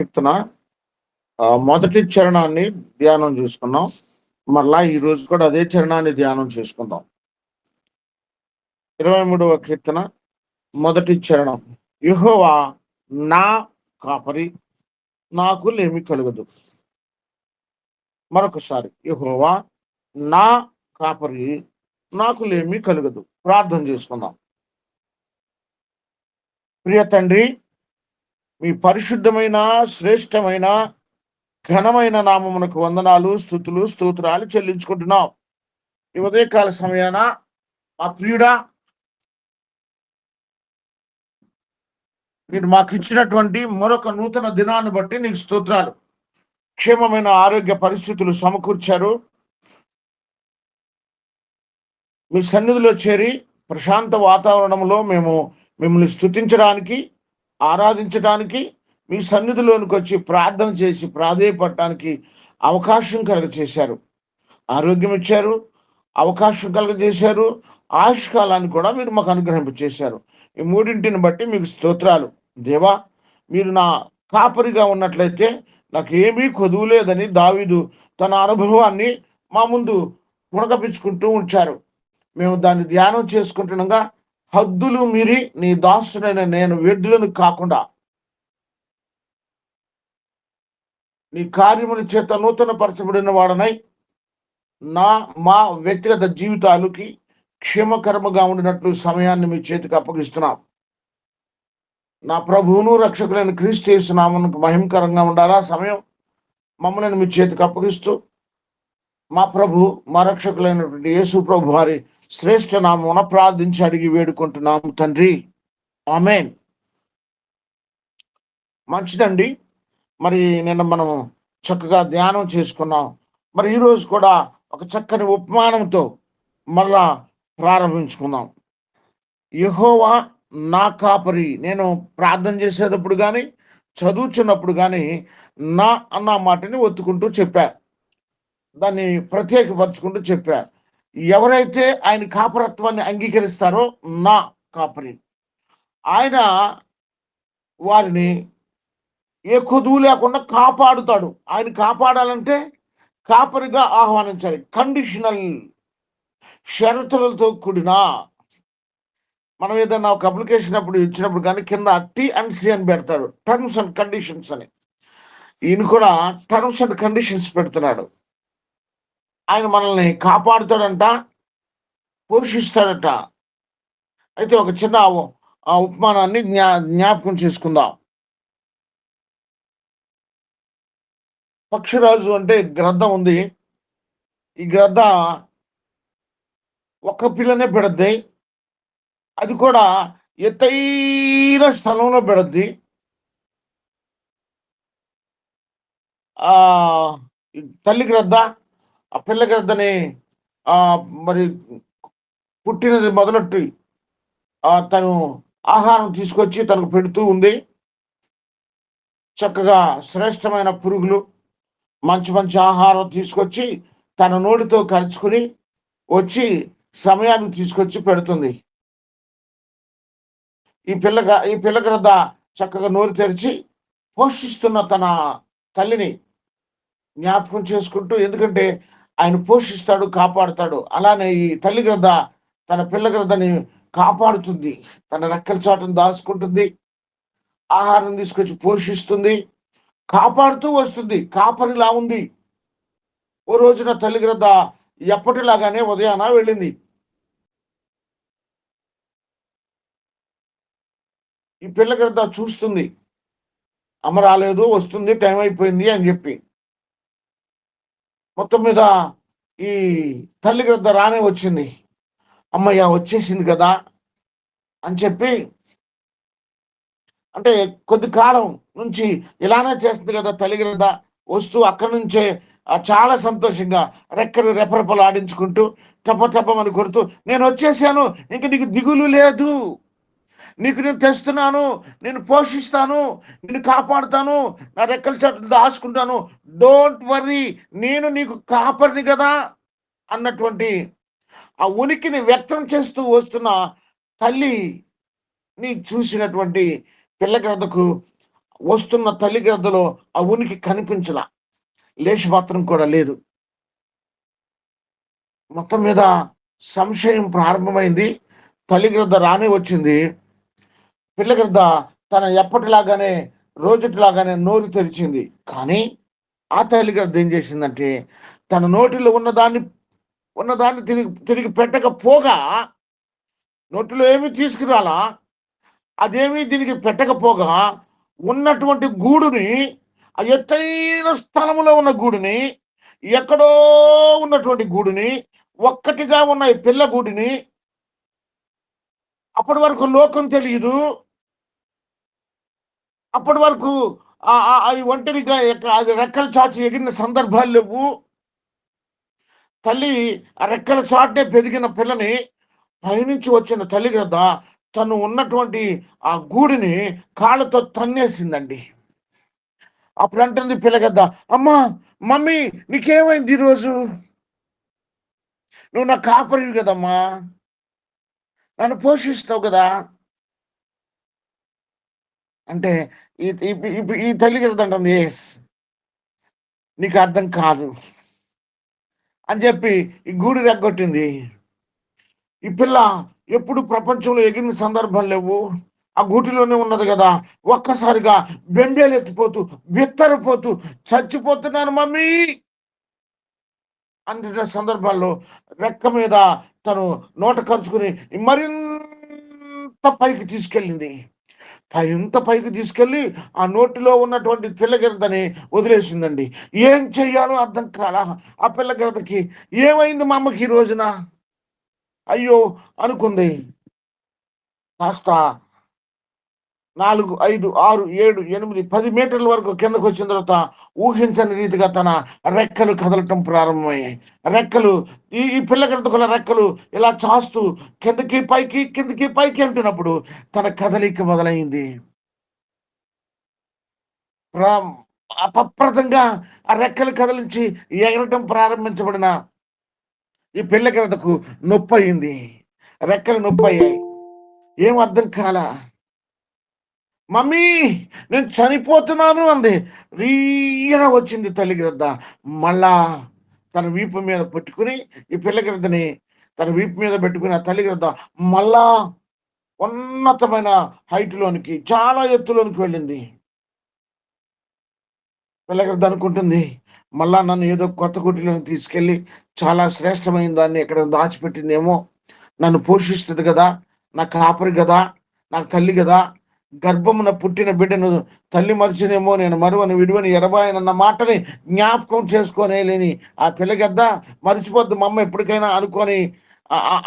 కీర్తన మొదటి చరణాన్ని ధ్యానం చూసుకున్నాం మరలా ఈ రోజు కూడా అదే చరణాన్ని ధ్యానం చేసుకుందాం. ఇరవై మూడవ కీర్తన మొదటి చరణం. యుహోవా నా కాపరి నాకు లేమి కలుగదు. మరొకసారి యుహోవా నా కాపరి నాకు లేమి కలుగదు. ప్రార్థన చేసుకుందాం. ప్రియ తండ్రి మీ పరిశుద్ధమైన శ్రేష్టమైన ఘనమైన నామమునకు వందనాలు స్థుతులు స్తోత్రాలు చెల్లించుకుంటున్నాం. ఈ ఉదయకాల సమయాన మా ప్రియుడా మీరు మాకు ఇచ్చినటువంటి మరొక నూతన దినాన్ని బట్టి నీకు స్తోత్రాలు. క్షేమమైన ఆరోగ్య పరిస్థితులు సమకూర్చారు. మీ సన్నిధిలో చేరి ప్రశాంత వాతావరణంలో మేము మిమ్మల్ని స్తుతించడానికి ఆరాధించడానికి మీ సన్నిధిలోనికి వచ్చి ప్రార్థన చేసి ప్రాధేయపడటానికి అవకాశం కలగచేశారు. ఆరోగ్యం ఇచ్చారు అవకాశం కలగజేశారు ఆయుష్కాలాన్ని కూడా మీరు మాకు అనుగ్రహింపచేశారు. ఈ మూడింటిని బట్టి మీకు స్తోత్రాలు. దేవా మీరు నా కాపరిగా ఉన్నట్లయితే నాకు ఏమీ కొదువు లేదని దావీదు తన అనుభవాన్ని మా ముందు మునకపించుకుంటూ ఉంచారు. మేము దాన్ని ధ్యానం చేసుకుంటుండగా హద్దులు మీరి నీ దాసుడైన నేను వెడ్డులను కాకుండా నీ కార్యముల చేత నూతన పరచబడిన వాడనై నా మా వ్యక్తిగత జీవితాలకి క్షేమకరముగా ఉండినట్లు సమయాన్ని మీ చేతికి అప్పగిస్తున్నాం. నా ప్రభువును రక్షకులైన క్రీస్తు చేస్తున్నామనకు మహిమకరంగా ఉండాలా? సమయం మమ్మల్ని మీ చేతికి అప్పగిస్తూ మా ప్రభు మా రక్షకులైనటువంటి యేసు ప్రభు వారి శ్రేష్ఠ నామమున ప్రార్థించి అడిగి వేడుకుంటున్నాము తండ్రి. ఆమెన్. మంచిదండి. మరి నిన్న మనం చక్కగా ధ్యానం చేసుకున్నాం. మరి ఈరోజు కూడా ఒక చక్కని ఉపమానంతో మరలా ప్రారంభించుకుందాం. యహోవా నా కాపరి. నేను ప్రార్థన చేసేటప్పుడు కానీ చదువుచున్నప్పుడు కానీ నా అన్న మాటని ఒత్తుకుంటూ చెప్పా. దాన్ని ప్రత్యేకపరచుకుంటూ చెప్పా. ఎవరైతే ఆయన కాపరత్వాన్ని అంగీకరిస్తారో నా కాపరి. ఆయన వారిని ఏ కొదువు లేకుండా కాపాడుతాడు. ఆయన కాపాడాలంటే కాపరిగా ఆహ్వానించాలి. కండిషనల్ షరతులతో కూడిన మనం ఏదైనా ఒక అప్లికేషన్ అప్పుడు ఇచ్చినప్పుడు కానీ కింద టీ అండ్ సి అని పెడతాడు టర్మ్స్ అండ్ కండిషన్స్ అని. ఈయన కూడా టర్మ్స్ అండ్ కండిషన్స్ పెడుతున్నాడు. ఆయన మనల్ని కాపాడుతాడంట పోషిస్తాడట. అయితే ఒక చిన్న ఆ ఉపమానాన్ని జ్ఞా జ్ఞాపకం చేసుకుందాం. పక్షిరాజు అంటే గ్రద్ద ఉంది. ఈ గ్రద్ద ఒక్క పిల్లనే పెడద్ది. అది కూడా ఎత్తైన స్థలంలో పెడద్ది. తల్లి గ్రద్ద ఆ పిల్ల గ్రద్దని ఆ మరి పుట్టినది మొదలెట్టి ఆ తను ఆహారం తీసుకొచ్చి తనకు పెడుతూ ఉంది. చక్కగా శ్రేష్టమైన పురుగులు మంచి మంచి ఆహారం తీసుకొచ్చి తన నోటితో కలుచుకుని వచ్చి సమయాన్ని తీసుకొచ్చి పెడుతుంది. ఈ పిల్లగా ఈ పిల్ల గ్రద్ద చక్కగా నోరు తెరిచి పోషిస్తున్న తన తల్లిని జ్ఞాపకం చేసుకుంటూ ఎందుకంటే ఆయన పోషిస్తాడు కాపాడుతాడు. అలానే ఈ తల్లి గ్రద్ద తన పిల్ల గ్రద్దని కాపాడుతుంది. తన రెక్కల చాటును దాచుకుంటుంది. ఆహారం తీసుకొచ్చి పోషిస్తుంది. కాపాడుతూ వస్తుంది. కాపరిలా ఉంది. ఓ రోజున తల్లి గ్రద్ద ఎప్పటిలాగానే ఉదయాన వెళ్ళింది. ఈ పిల్ల గ్రద్ద చూస్తుంది. అమ్మ రాలేదు వస్తుంది టైం అయిపోయింది అని చెప్పి. మొత్తం మీద ఈ తల్లి గ్రద్ద రానే వచ్చింది. అమ్మయ్య వచ్చేసింది కదా అని చెప్పి అంటే కొద్ది కాలం నుంచి ఇలానే చేస్తుంది కదా తల్లి గ్రద్ద వస్తూ అక్కడి నుంచే చాలా సంతోషంగా రెక్కలు రెపరెపలు ఆడించుకుంటూ టప టపమని కొడుతూ నేను వచ్చేసాను ఇంక నీకు దిగులు లేదు. నీకు నేను తెస్తున్నాను నేను పోషిస్తాను నేను కాపాడుతాను నా రెక్కల చెట్లు దాచుకుంటాను. డోంట్ వర్రీ నేను నీకు కాపరిని కదా అన్నటువంటి ఆ ఉనికిని వ్యక్తం చేస్తూ వస్తున్న తల్లి నీ చూసినటువంటి పిల్ల గ్రద్దకు వస్తున్న తల్లి గ్రద్దలో ఆ ఉనికి కనిపించలా. లేచి కూడా లేదు. మొత్తం మీద సంశయం ప్రారంభమైంది. తల్లి గ్రద్ద రానే వచ్చింది. పిల్ల క్రింద తన ఎప్పటిలాగానే రోజులాగానే నోరు తెరిచింది. కానీ ఆ తల్లి గారు ఏం చేసిందంటే తన నోటిలో ఉన్నదాన్ని ఉన్నదాన్ని తిరిగి తిరిగి పెట్టకపోగా నోటిలో ఏమీ తీసుకురాలా అదేమీ దీనికి పెట్టకపోగా ఉన్నటువంటి గూడుని ఆ ఎత్తైన స్థలంలో ఉన్న గూడుని ఎక్కడో ఉన్నటువంటి గూడుని ఒక్కటిగా ఉన్న ఈ పిల్ల గూడిని అప్పటి వరకు లోకం తెలియదు. అప్పటి వరకు అవి అది ఒంటరిగా అది రెక్కలు చాచి ఎగిరిన సందర్భాలు లేవు. తల్లి ఆ రెక్కల చాటే పెరిగిన పిల్లని పైనుంచి వచ్చిన తల్లి కదా తను ఉన్నటువంటి ఆ గూడిని కాళ్ళతో తన్నేసిందండి. అప్పుడు అంటుంది పిల్లగద్ద అమ్మా మమ్మీ నీకేమైంది ఈరోజు? నువ్వు నా కాపరివి కదమ్మా. నన్ను పోషిస్తావు కదా. అంటే ఈ ఈ- తల్లి అంటుంది ఎస్ నీకు అర్థం కాదు. అని చెప్పి ఈ గూడు రెగ్గొట్టింది. ఈ పిల్ల ఎప్పుడు ప్రపంచంలో ఎగిరిన సందర్భం లేవు. ఆ గూటిలోనే ఉన్నది కదా. ఒక్కసారిగా బెంబేలు ఎత్తిపోతూ బిత్తరపోతూ చచ్చిపోతున్నాను మమ్మీ! అంటున్న సందర్భాల్లో రెక్క మీద తను నోట ఖర్చుకుని మరింత పైకి తీసుకెళ్ళింది. ఇంత పైకి తీసుకెళ్ళి ఆ నోటిలో ఉన్నటువంటి పిల్లగిరదని వదిలేసిందండి. ఏం చెయ్యాలో అర్థం కాల ఆ పిల్లగిరదకి ఏమైంది మా అమ్మకి ఈ రోజున? అయ్యో అనుకుంది. కాస్త నాలుగు ఐదు ఆరు ఏడు ఎనిమిది పది మీటర్ల వరకు కిందకు వచ్చిన తర్వాత ఊహించని రీతిగా తన రెక్కలు కదలటం ప్రారంభమయ్యాయి. రెక్కలు ఈ ఈ పిల్లగంతకుల రెక్కలు ఇలా చాస్తూ కిందకి పైకి కిందకి పైకి అంటున్నప్పుడు తన కదలిక మొదలైంది. ప్రా- అపప్రదంగా ఆ రెక్కలు కదిలించి ఎగరటం ప్రారంభించబడిన ఈ పిల్లగంతకు నొప్పి అయింది రెక్కలు నొప్పి అయ్యాయి ఏం అర్థం కాలా? మమ్మీ నేను చనిపోతున్నాను అంది. రీయన వచ్చింది తల్లి గ్రద్ద. మళ్ళా తన వీపు మీద పెట్టుకుని ఈ పిల్ల గ్రద్దని తన వీపు మీద పెట్టుకుని ఆ తల్లి గ్రద్ద మళ్ళా ఉన్నతమైన హైట్లోనికి చాలా ఎత్తులోనికి వెళ్ళింది. పిల్లగ్రద్ద అనుకుంటుంది మళ్ళా నన్ను ఏదో కొత్త గుటిలోకి తీసుకెళ్ళి చాలా శ్రేష్టమైన దాన్ని ఎక్కడ దాచిపెట్టిందేమో. నన్ను పోషిస్తుంది కదా నా కాపరి కదా నాకు తల్లి కదా గర్భమున పుట్టిన బిడ్డను తల్లి మరిచినేమో నేను మరువని విడువని ఎరబాయనన్న మాటని జ్ఞాపకం చేసుకోనేలేని ఆ పిల్లగద్ద. మరిచిపోద్దు మా అమ్మ ఎప్పటికైనా అనుకొని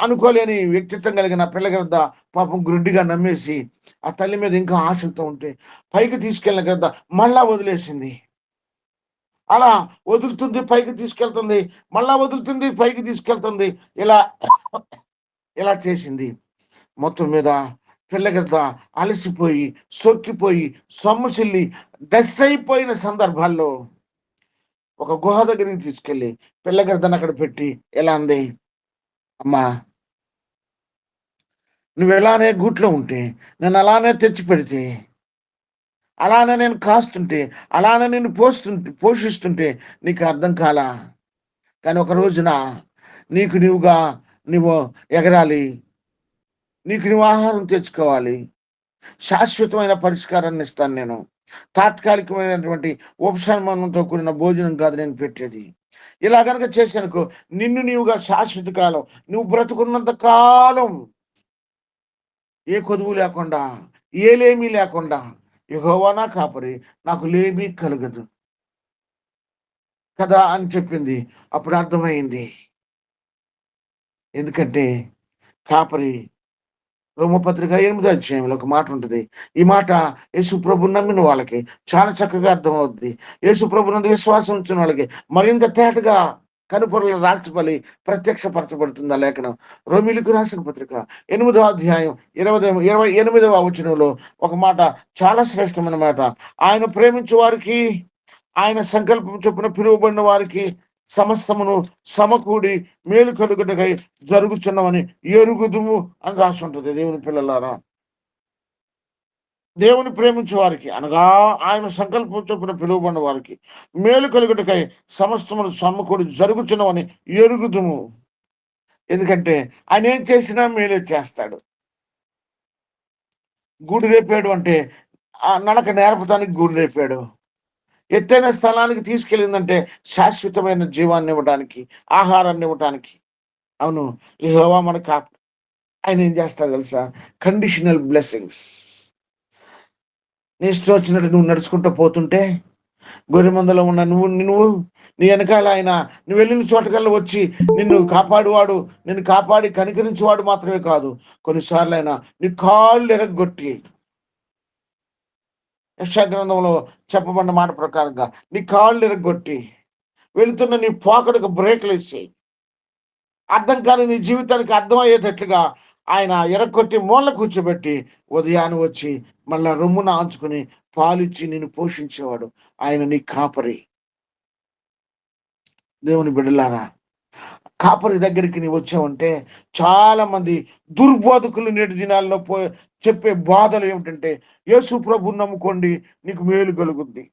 అనుకోలేని వ్యక్తిత్వం కలిగిన పిల్లగద్ద పాపం గ్రుడ్డిగా నమ్మేసి ఆ తల్లి మీద ఇంకా ఆశలతో ఉంటే పైకి తీసుకెళ్ళిన గద్ద మళ్ళా వదిలేసింది. అలా వదులుతుంది పైకి తీసుకెళ్తుంది మళ్ళా వదులుతుంది పైకి తీసుకెళ్తుంది ఇలా ఇలా చేసింది. మొత్తం మీద పిల్లగద్ద అలసిపోయి సొక్కిపోయి సొమ్మసిల్లి డస్ అయిపోయిన సందర్భాల్లో ఒక గుహ దగ్గరికి తీసుకెళ్ళి పిల్లగద్దను అక్కడ పెట్టి ఎలా అంది? అమ్మా నువ్వు ఎలానే గూట్లో ఉంటే నేను అలానే తెచ్చి పెడితే అలానే నేను కాస్తుంటే అలానే నేను పోస్తుంటే పోషిస్తుంటే నీకు అర్థం కాలా? కానీ ఒక రోజున నీకు నీవుగా నువ్వు ఎగరాలి నీకు నువ్వు ఆహారం తెచ్చుకోవాలి. శాశ్వతమైన పరిష్కారాన్ని ఇస్తాను నేను. తాత్కాలికమైనటువంటి ఉపశమనంతో కూడిన భోజనం కాదు నేను పెట్టేది. ఇలా కనుక చేశానుకో నిన్ను నీవుగా శాశ్వత కాలం నువ్వు బ్రతుకున్నంత కాలం ఏ కొదువు లేకుండా ఏ లేమీ లేకుండా యెహోవా కాపరి నాకు లేమీ కలగదు. కదా అని చెప్పింది. అప్పుడు అర్థమైంది. ఎందుకంటే కాపరి రోమపత్రిక ఎనిమిదో అధ్యాయంలో ఒక మాట ఉంటుంది. ఈ మాట యేసు ప్రభు నమ్మిన వాళ్ళకి చాలా చక్కగా అర్థమవుద్ది. యేసు ప్రభు నందు విశ్వాసం ఉంచిన వాళ్ళకి మరింత తేటగా కనుపొరలు రాల్చబలి ప్రత్యక్షపరచబడుతుంది ఆ లేఖనం. రోమిలకు రాసిన పత్రిక ఎనిమిదో అధ్యాయం ఇరవై ఇరవై ఎనిమిదవ వచనంలో ఒక మాట చాలా శ్రేష్టమైన మాట. ఆయన ప్రేమించే వారికి ఆయన సంకల్పం చొప్పున పిలువబడిన వారికి సమస్తమును సమకూడి మేలు కలుగుటకై జరుగుచున్నవని ఎరుగుదుము అని రాసి ఉంటుంది దేవుని పిల్లలారా. దేవుని ప్రేమించే వారికి అనగా ఆయన సంకల్పం చొప్పున పిలువబడిన వారికి మేలు కలుగుటకై సమస్తమును సమకూడి జరుగుచున్నవని ఎరుగుదుము. ఎందుకంటే ఆయన ఏం చేసినా మేలే చేస్తాడు. గూడు రేపాడు అంటే నడక నేర్పడానికి గూడు రేపాడు. ఎత్తైన స్థలానికి తీసుకెళ్ళిందంటే శాశ్వతమైన జీవాన్ని ఇవ్వడానికి ఆహారాన్ని ఇవ్వడానికి. అవును యహోవా హోవా మన కాపు ఆయన ఏం చేస్తాడు తెలుసా? కండిషనల్ బ్లెస్సింగ్స్ నీ ఇష్టం వచ్చినట్టు నువ్వు నడుచుకుంటూ పోతుంటే గొర్రె మందలో ఉన్న నువ్వు నువ్వు నీ వెనకాల ఆయన నువ్వు వెళ్ళిన చోటకల్లా వచ్చి నిన్ను కాపాడువాడు నిన్ను కాపాడి కనికరించేవాడు మాత్రమే కాదు. కొన్నిసార్లు ఆయన నీ కాళ్ళు ఎరగొట్టి యశాగ్రంథంలో చెప్పబడిన మాట ప్రకారంగా నీ కాళ్ళు ఎరగొట్టి వెళుతున్న నీ పోకడకు బ్రేక్లు వేసి అర్థం కాని నీ జీవితానికి అర్థమయ్యేటట్లుగా ఆయన ఎరగొట్టి మూల కూర్చోబెట్టి ఉదయాన్ని వచ్చి మళ్ళా రొమ్మున ఆంచుకుని పాలిచ్చి నిన్ను పోషించేవాడు. ఆయన నీ కాపరి. దేవుని బిడ్డలారా కాపరి దగ్గరికి నీవు వచ్చావంటే చాలా మంది దుర్బోధకులు నేటి దినాల్లో పో చెప్పే బాధలు ఏమిటంటే యేసు ప్రభు నమ్ముకోండి నీకు మేలు కలుగుద్ది.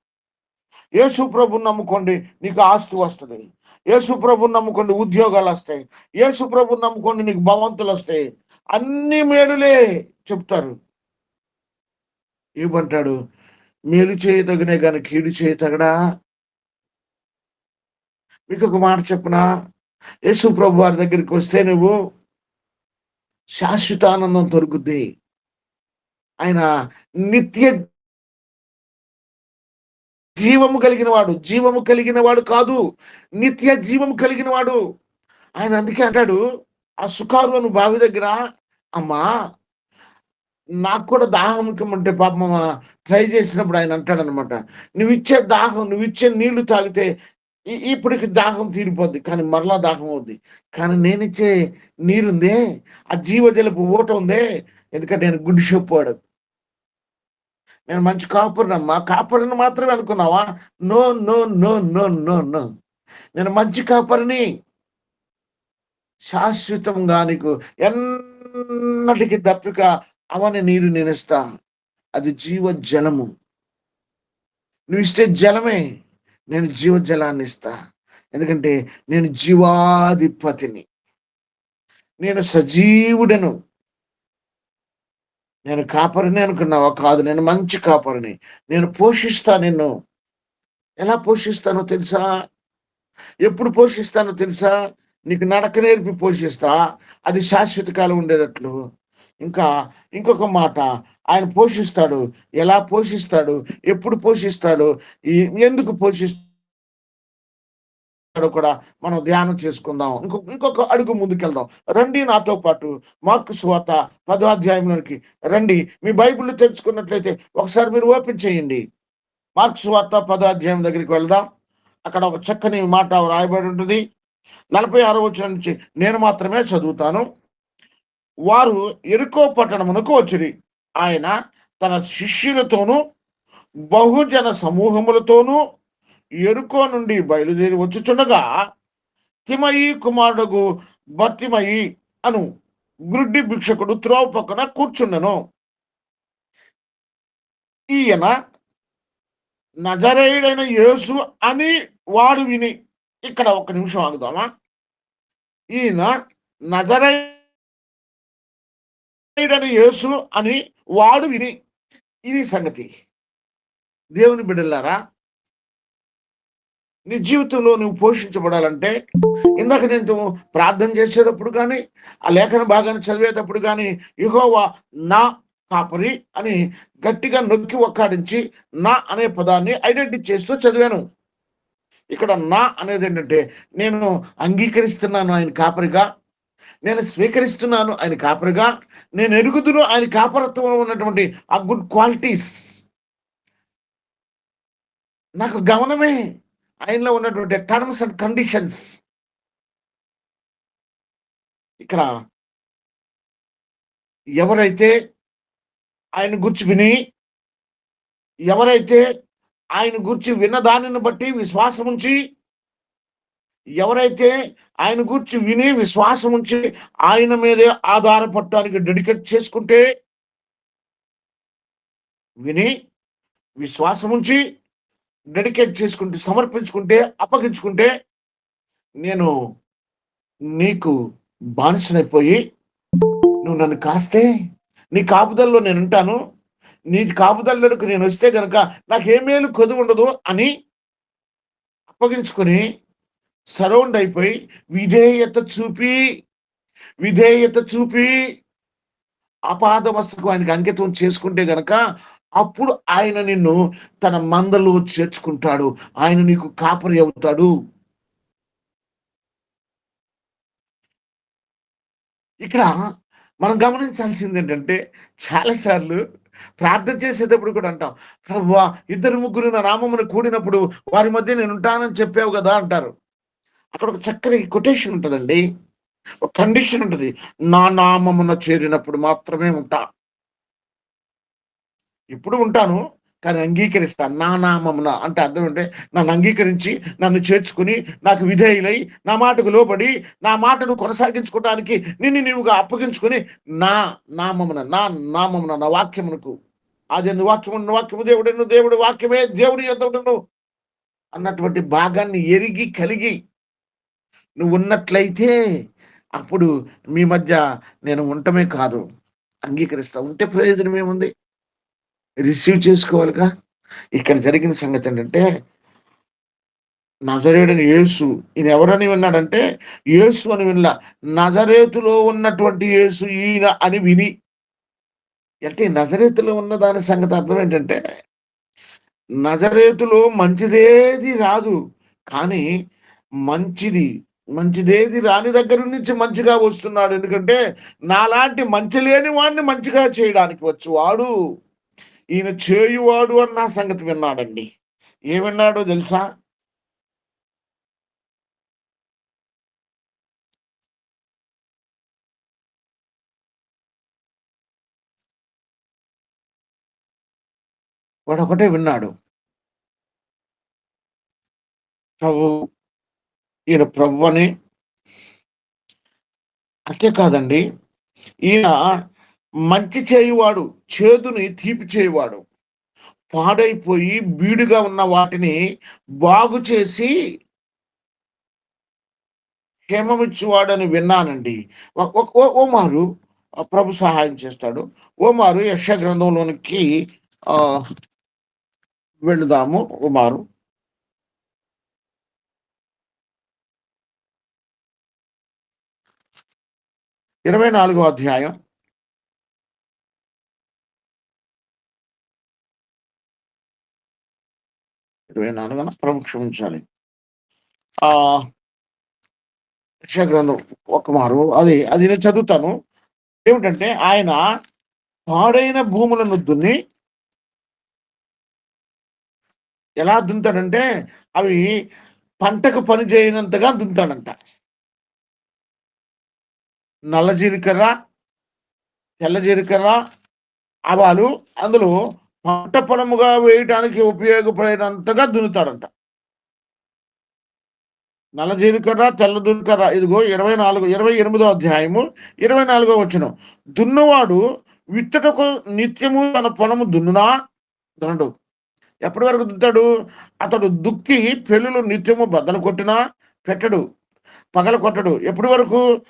యేసు ప్రభు నమ్ముకోండి నీకు ఆస్తి వస్తుంది. యేసు ప్రభు నమ్ముకోండి ఉద్యోగాలు వస్తాయి. యేసు ప్రభు నమ్ముకోండి నీకు భవంతులు వస్తాయి. అన్ని మేలులే చెప్తారు. ఏమంటాడు? మేలు చేయదగినే కానీ కీడు చేయతగడా? మీకు ఒక మాట చెప్పనా? యేసు ప్రభు వారి దగ్గరికి వస్తే నువ్వు శాశ్వత ఆనందం దొరుకుద్ది ఆయన నిత్య జీవము కలిగిన వాడు జీవము కలిగిన వాడు కాదు. నిత్య జీవము కలిగిన వాడు ఆయన అందుకే అంటాడు ఆ సుఖారులను బావి దగ్గర అమ్మా నాకు కూడా దాహం అంటే పాపం ట్రై చేసినప్పుడు ఆయన అంటాడనమాట నువ్వు ఇచ్చే దాహం నువ్వు ఇచ్చే నీళ్ళు తాగితే ఇప్పటికి దాహం తీరిపోద్ది కానీ మరలా దాహం అవుద్ది. కానీ నేను ఇచ్చే నీరుందే ఆ జీవజలపు ఊట ఉందే ఎందుకంటే నేను గుడి చెప్పాడు నేను మంచి కాపురనమ్మా కాపురని మాత్రమే అనుకున్నావా? No no no no no no. నేను మంచి కాపరిని శాశ్వతంగా నీకు ఎన్నటికి తప్పిక అవని నీరు నేనిస్తా అది జీవ జలము నువ్వు ఇస్తే జలమే నేను జీవజలాన్ని ఇస్తా. ఎందుకంటే నేను జీవాధిపతిని. నేను సజీవుడను. నేను కాపరిని అనుకున్నావా? కాదు నేను మంచి కాపరిని నేను పోషిస్తా నిన్ను. ఎలా పోషిస్తానో తెలుసా? ఎప్పుడు పోషిస్తానో తెలుసా? నీకు నడక నేర్పి పోషిస్తా. అది శాశ్వత కాలం ఉండేటట్లు. ఇంకా ఇంకొక మాట. ఆయన పోషిస్తాడు. ఎలా పోషిస్తాడు? ఎప్పుడు పోషిస్తాడు? ఎందుకు పోషిస్తాడో కూడా మనం ధ్యానం చేసుకుందాం. ఇంకొక ఇంకొక అడుగు ముందుకెళ్దాం. రండి నాతో పాటు. మార్కు స్వాత పదో అధ్యాయంలోనికి రండి. మీ బైబిల్ తెచ్చుకున్నట్లయితే ఒకసారి మీరు ఓపెన్ చేయండి. మార్క్స్ వార్త పదో అధ్యాయం దగ్గరికి వెళ్దాం. అక్కడ ఒక చక్కని మాట రాయబడి ఉంటుంది. నలభై ఆరో వచ్చిన నుంచి నేను మాత్రమే చదువుతాను. వారు ఎరుకో పట్టణమునకు వచ్చిరి. ఆయన తన శిష్యులతోనూ బహుజన సమూహములతోనూ ఎరుకో నుండి బయలుదేరి వచ్చుచుండగా తిమయి కుమారుడు బతిమయి అను గ్రుడ్డి భిక్షకుడు త్రోవ పక్కన కూర్చుండెను. ఈయన నజరేయుడైన యేసు అని వాడు విని ఇక్కడ ఒక నిమిషం ఆగుదామా? ఈయన నజరేయుడైన యేసు అని వాడు విని ఇది సంగతి. దేవుని బిడ్డలారా నీ జీవితంలో నువ్వు పోషించబడాలంటే ఇందాక నేను ప్రార్థన చేసేటప్పుడు కానీ ఆ లేఖన భాగాన్ని చదివేటప్పుడు కానీ యుహోవా నా కాపరి అని గట్టిగా నొక్కి ఒక్కాడించి నా అనే పదాన్ని ఐడెంటిఫై చేస్తూ చదివాను. ఇక్కడ నా అనేది ఏంటంటే నేను అంగీకరిస్తున్నాను ఆయన కాపరిగా నేను స్వీకరిస్తున్నాను ఆయన కాపరిగా. నేను ఎరుగుదును ఆయన కాపరత్వంలో ఉన్నటువంటి ఆ గుడ్ క్వాలిటీస్ నాకు గమనమే ఆయనలో ఉన్నటువంటి టర్మ్స్ అండ్ కండిషన్స్ ఇక్కడ ఎవరైతే ఆయన గుర్చి విని ఎవరైతే ఆయన గుర్చి విన్న దానిని బట్టి విశ్వాసం ఉంచి ఎవరైతే ఆయన గురించి విని విశ్వాసం ఉంచి ఆయన మీదే ఆధారపడటానికి డెడికేట్ చేసుకుంటే విని విశ్వాసం ఉంచి డెడికేట్ చేసుకుంటే సమర్పించుకుంటే అప్పగించుకుంటే నేను నీకు బానిసనైపోయి నువ్వు నన్ను కాస్తే నీ కాపుదల్లో నేను ఉంటాను నీ కాపుదల్లోకి నేను వస్తే కనుక నాకేమేలు కొద్దు ఉండదు అని అప్పగించుకొని సరౌండ్ అయిపోయి విధేయత చూపి విధేయత చూపి అపాదమస్తకు ఆయనకి అంకితం చేసుకుంటే గనక అప్పుడు ఆయన నిన్ను తన మందలో చేర్చుకుంటాడు. ఆయన నీకు కాపరి అవుతాడు. ఇక్కడ మనం గమనించాల్సింది ఏంటంటే చాలాసార్లు ప్రార్థన చేసేటప్పుడు కూడా అంటాం ప్రభు ఇద్దరు ముగ్గురు నా నామమును కూడినప్పుడు వారి మధ్య నేను ఉంటానని చెప్పావు కదా అంటారు. అక్కడ ఒక చక్కని కొటేషన్ ఉంటుందండి. ఒక కండిషన్ ఉంటుంది. నా నామమున చేరినప్పుడు మాత్రమే ఉంటా. ఇప్పుడు ఉంటాను కానీ అంగీకరిస్తాను నా నామమున అంటే అర్థం అంటే నన్ను అంగీకరించి నన్ను చేర్చుకుని నాకు విధేయులై నా మాటకు లోబడి నా మాటను కొనసాగించుకోవడానికి నిన్ను నీవుగా అప్పగించుకొని నా నామమున నా నామమున నా వాక్యమునకు. అది వాక్యము? వాక్యము దేవుడు దేవుడు వాక్యమే దేవుడు ఎంతను అన్నటువంటి భాగాన్ని ఎరిగి కలిగి నువ్వు ఉన్నట్లయితే అప్పుడు మీ మధ్య నేను ఉండటమే కాదు. అంగీకరిస్తా. ఉంటే ప్రయోజనం ఏముంది రిసీవ్ చేసుకోవాలిగా. ఇక్కడ జరిగిన సంగతి ఏంటంటే నజరేడని యేసు ఈయన ఎవరని విన్నాడంటే యేసు అని వినలా. నజరేతులో ఉన్నటువంటి యేసు ఈయన అని విని. అంటే నజరేతులో ఉన్న దాని సంగతి అర్థం ఏంటంటే నజరేతులో మంచిదేది రాదు. కానీ మంచిది మంచిదేది రాని దగ్గర నుంచి మంచిగా వస్తున్నాడు. ఎందుకంటే నాలాంటి మంచి లేని వాడిని మంచిగా చేయడానికి వచ్చు. వాడు ఈయన చేయువాడు అన్న సంగతి విన్నాడండి. ఏమిన్నాడో తెలుసా? వాడు ఒకటే విన్నాడు ఈయన ప్రభు అని అంతేకాదండి ఈయన మంచి చేయువాడు చేదుని తీపి చేయువాడు. పాడైపోయి బీడుగా ఉన్న వాటిని బాగు చేసి క్షేమమిచ్చువాడని విన్నానండి. ఓ మారు ప్రభు సహాయం చేస్తాడు. ఓ మారు గ్రంథంలోనికి ఆ వెళుదాము ఓ మారు ఇరవై నాలుగో అధ్యాయం. ఇరవై నాలుగున ప్రభు క్షమించాలి. ఆ గ్రంథం ఒక మారు అది అది నేను చదువుతాను. ఏమిటంటే ఆయన పాడైన భూములను దున్ని ఎలా దుంతాడంటే అవి పంటకు పని చేయనంతగా దుంతాడంట నల్ల జీలకర్ర తెల్ల జీలకర్ర ఆవాలు అందులో పంట పొలముగా వేయటానికి ఉపయోగపడేటంతగా దున్నుతాడంట. నల్ల జీలకర్ర తెల్ల జీలకర్ర ఇదిగో ఇరవై నాలుగు ఇరవై ఎనిమిదో అధ్యాయము ఇరవై నాలుగో వచ్చిన దున్నువాడు విత్తటకు నిత్యము తన పొలము దున్నునా? దున్నడు. ఎప్పటి వరకు దుద్దాడు అతడు దుక్కి పెళ్ళులు నిత్యము బద్దలు కొట్టినా? పెట్టడు. పగల కొట్టడు. ఎప్పటి వరకు?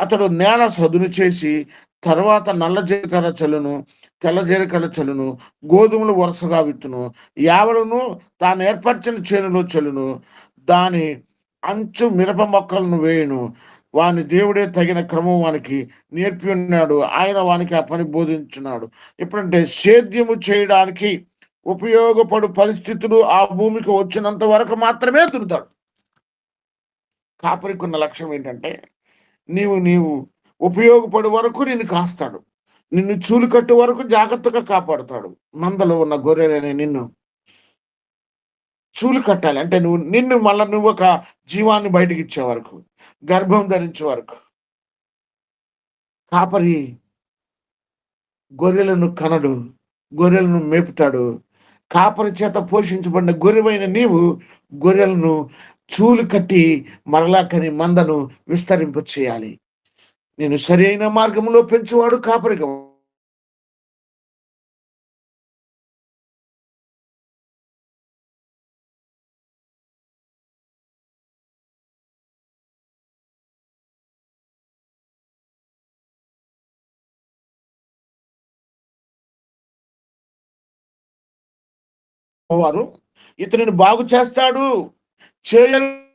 అతడు నేల సదును చేసి తర్వాత నల్ల జీలకర్ర చలును తెల్ల జీలకర్ర చలును గోధుమలు వరుసగా విత్తును. యావలను తాను ఏర్పరిచిన చేనులో చలును దాని అంచు మిరప మొక్కలను వేయును. వాని దేవుడే తగిన క్రమం వానికి నేర్పి ఉన్నాడు. ఆయన వానికి ఆ పని బోధించున్నాడు. ఎప్పుడంటే సేద్యము చేయడానికి ఉపయోగపడు పరిస్థితులు ఆ భూమికి వచ్చినంత వరకు మాత్రమే దున్నుతాడు కాపరికున్న లక్ష్యం ఏంటంటే నీవు నీవు ఉపయోగపడే వరకు నిన్ను కాస్తాడు. నిన్ను చూలు కట్టు వరకు జాగ్రత్తగా కాపాడుతాడు. మందలో ఉన్న గొర్రెలనే నిన్ను చూలు కట్టాలి. అంటే నువ్వు నిన్ను మళ్ళీ నువ్వు ఒక జీవాన్ని బయటకి ఇచ్చే వరకు గర్భం ధరించే వరకు. కాపరి గొర్రెలను కనడు గొర్రెలను మేపుతాడు. కాపరి చేత పోషించబడిన గొర్రెవైన నీవు గొర్రెలను చూలు కట్టి మరలా కని మందను విస్తరింపు చేయాలి. నేను సరైన మార్గంలో పెంచువాడు కాపరిక వారు ఇతను బాగు చేస్తాడు. Ç'ye